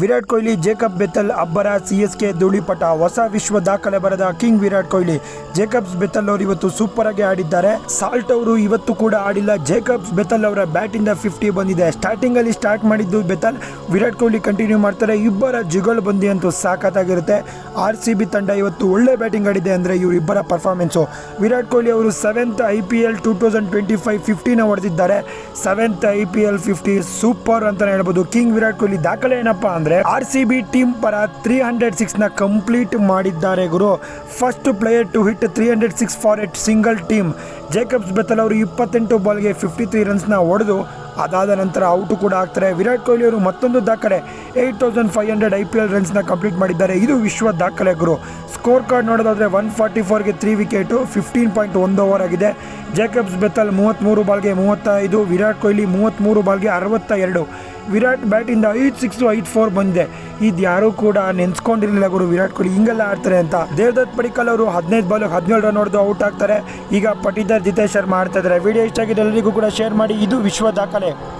Virat Kohli, Jacob ಬೆತ್ತಲ್ ಅಬ್ಬರ C S K, ಧೂಳಿಪಟ, ಹೊಸ ವಿಶ್ವ ದಾಖಲೆ ಬರೆದ king Virat Kohli. Jacobs Bethell ಅವರು ಇವತ್ತು ಸೂಪರ್ ಆಗಿ ಆಡಿದ್ದಾರೆ. ಸಾಲ್ಟ್ ಅವರು ಇವತ್ತು ಕೂಡ ಆಡಿಲ್ಲ. ಜೇಕಬ್ಸ್ ಬೆತ್ತಲ್ ಅವರ ಬ್ಯಾಟಿಂದ ಫಿಫ್ಟಿ ಬಂದಿದೆ. ಸ್ಟಾರ್ಟಿಂಗ್ ಅಲ್ಲಿ ಸ್ಟಾರ್ಟ್ ಮಾಡಿದ್ದು ಬೆತ್ತಲ್. ವಿರಾಟ್ ಕೊಹ್ಲಿ ಕಂಟಿನ್ಯೂ ಮಾಡ್ತಾರೆ. ಇಬ್ಬರ ಜಿಗೋಲ್ ಬಂದಿ ಅಂತೂ ಸಾಕತ್ತಾಗಿರುತ್ತೆ ಆರ್ ಸಿ ಬಿ ತಂಡ ಇವತ್ತು ಒಳ್ಳೆ ಬ್ಯಾಟಿಂಗ್ ಆಡಿದೆ ಅಂದರೆ ಇವರಿಬ್ಬರ ಪರ್ಫಾರ್ಮೆನ್ಸು ವಿರಾಟ್ ಕೊಹ್ಲಿ ಅವರು seventh I P L two thousand twenty five ಫಿಫ್ಟಿನ ಹೊಡೆದಿದ್ದಾರೆ. Seventh I P L fifty super ಅಂತಲೇ ಹೇಳ್ಬೋದು. ಕಿಂಗ್ ವಿರಾಟ್ ಕೊಹ್ಲಿ ದಾಖಲೆ ಏನಪ್ಪಾ ಅಂದ್ರೆ ಆರ್ ಸಿ ಬಿ ಟೀಮ್ ಪರ ತ್ರೀ ಹಂಡ್ರೆಡ್ ಸಿಕ್ಸ್ನ ಕಂಪ್ಲೀಟ್ ಮಾಡಿದ್ದಾರೆ ಗುರು. First player to hit three hundred six for at single team Jacobs Bethell ಅವರು ಇಪ್ಪತ್ತೆಂಟು ಬಾಲ್ಗೆ ಫಿಫ್ಟಿ ತ್ರೀ ರನ್ಸ್ನ ಹೊಡೆದು ಅದಾದ ನಂತರ ಔಟು ಕೂಡ ಆಗ್ತಾರೆ. ವಿರಾಟ್ ಕೊಹ್ಲಿ ಅವರು ಮತ್ತೊಂದು ದಾಖಲೆ eight thousand five hundred I P L ರನ್ಸ್ನ complete ಮಾಡಿದ್ದಾರೆ. ಇದು ವಿಶ್ವ ದಾಖಲೆ ಗುರು. ಸ್ಕೋರ್ ಕಾರ್ಡ್ ನೋಡೋದಾದ್ರೆ ಒನ್ ಫಾರ್ಟಿ ಫೋರ್ಗೆ ತ್ರೀ ವಿಕೆಟು ಫಿಫ್ಟೀನ್ ಪಾಯಿಂಟ್ ಒಂದು ಓವರ್ ಆಗಿದೆ. ಜೇಕಬ್ಸ್ ಬೆತಲ್ ಮೂವತ್ತ್ಮೂರು ಬಾಲ್ಗೆ ಮೂವತ್ತೈದು, ವಿರಾಟ್ ಕೊಹ್ಲಿ ಮೂವತ್ತ್ಮೂರು ಬಾಲ್ಗೆ ಅರವತ್ತ ಎರಡು ವಿರಾಟ್ ಬ್ಯಾಟಿಂದ ಐದು ಸಿಕ್ಸು ಐದು ಫೋರ್ ಬಂದಿದೆ. ಇದು ಯಾರೂ ಕೂಡ ನೆನ್ಸ್ಕೊಂಡಿರಲಿಲ್ಲ ಗುರು. ವಿರಾಟ್ ಕೊಹ್ಲಿ ಹಿಂಗೆಲ್ಲ ಆಡ್ತಾರೆ ಅಂತ. ದೇವದತ್ ಪಡಿಕಲ್ ಅವರು ಹದಿನೈದು ಬಾಲ್ ಹದಿನೇಳು ರನ್ ಹೊಡೆದು ಔಟ್ ಆಗ್ತಾರೆ. ಈಗ ಪಟಿದರ್ ಜಿತೇಶ್ ಶರ್ಮಾ ಇದ್ದಾರೆ. ವಿಡಿಯೋ ಇಷ್ಟ ಆಗಿದೆ ಎಲ್ಲರಿಗೂ ಕೂಡ ಶೇರ್ ಮಾಡಿ. ಇದು ವಿಶ್ವ ದಾಖಲೆ.